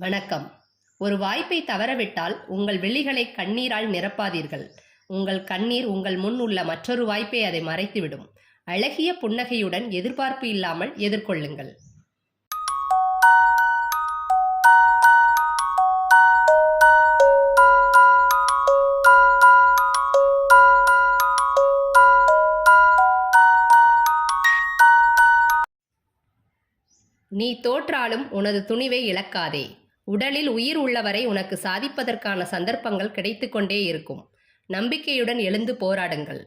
வணக்கம். ஒரு வாய்ப்பை தவறவிட்டால் உங்கள் விழிகளை கண்ணீரால் நிரப்பாதீர்கள். உங்கள் கண்ணீர் உங்கள் முன் உள்ள மற்றொரு வாய்ப்பை அதை மறைத்துவிடும். அழகிய புன்னகையுடன் எதிர்பார்ப்பு இல்லாமல் எதிர்கொள்ளுங்கள். நீ தோற்றாலும் உனது துணிவை இழக்காதே. உடலில் உயிர் உள்ளவரை உனக்கு சாதிப்பதற்கான சந்தர்ப்பங்கள் கிடைத்துக்கொண்டே இருக்கும். நம்பிக்கையுடன் எழுந்து போராடுங்கள்.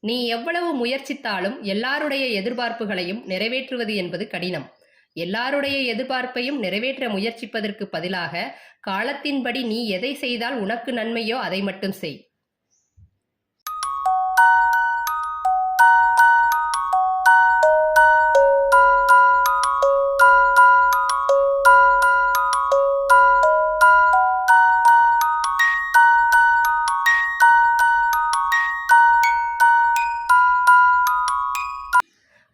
நீ எவ்வளவு முயற்சித்தாலும் எல்லாருடைய எதிர்பார்ப்புகளையும் நிறைவேற்றுவது என்பது கடினம். எல்லாருடைய எதிர்பார்ப்பையும் நிறைவேற்ற முயற்சிப்பதற்கு பதிலாக காலத்தின்படி நீ எதை செய்தால் உனக்கு நன்மையோ அதை மட்டும் செய்.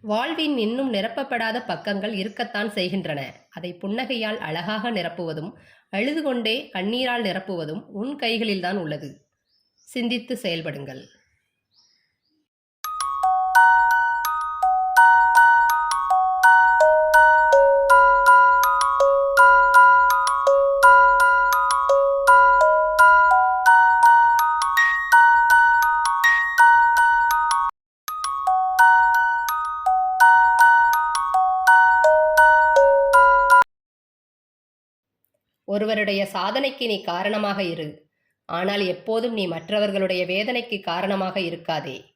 வாழ்வின் இன்னும் நிரப்பப்படாத பக்கங்கள் இருக்கத்தான் செய்கின்றன. அதை புன்னகையால் அழகாக நிரப்புவதும் அழுது கொண்டே கண்ணீரால் நிரப்புவதும் உன் கைகளில்தான் உள்ளது. சிந்தித்து செயல்படுங்கள். ஒருவருடைய சாதனைக்கு நீ காரணமாக இரு. ஆனால் எப்போதும் நீ மற்றவர்களுடைய வேதனைக்கு காரணமாக இருக்காதே.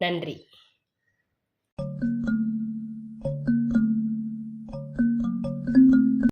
நன்றி.